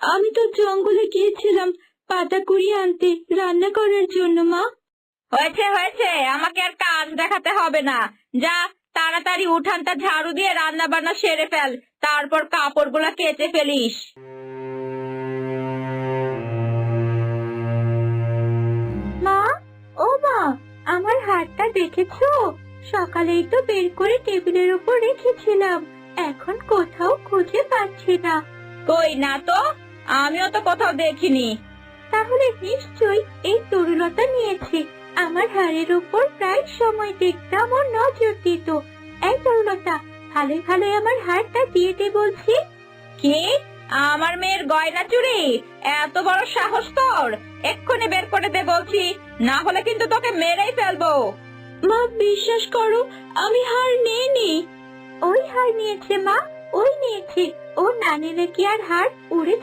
আমি তো জঙ্গলে গিয়েছিলাম পাতা কুড়িয়ে আনতে রান্না করার জন্য মা। হয়েছে হয়েছে আমাকে আর কাজ দেখাতে হবে না। যা তাড়াতাড়ি উঠানটা ঝাড়ু দিয়ে রান্না বান্না সেরে ফেল। তারপর কাপড়গুলা কেচে ফেলিস। মা ও মা আমার হাতটা দেখেছ? সকালেই তো বের করে টেবিলের উপর রেখেছিলাম। এখন কোথাও খুঁজে পাচ্ছি না। কই না তো? আমিও তো কোথাও দেখিনি। তাহলে নিশ্চয়ই এই তরুলতা নিয়েছে। আমার হাড়ের উপর প্রায় সময় দেখতাম ও নজর দিত। এই তরুলতা ভালো ভালো আমার হাড়টা দিয়ে দে বলছি। কি? আমার মেয়ের গয়না চুরি? এত বড় সাহস তোর? এক্ষুনি বের করে দে বলছি। না হলে কিন্তু তোকে মেরেই ফেলব। মা বিশ্বাস করো আমি হার নেইনি। ওই হার নিয়েছে মা ওই নিয়েছে। ও না নিলে কি আর হার উড়ে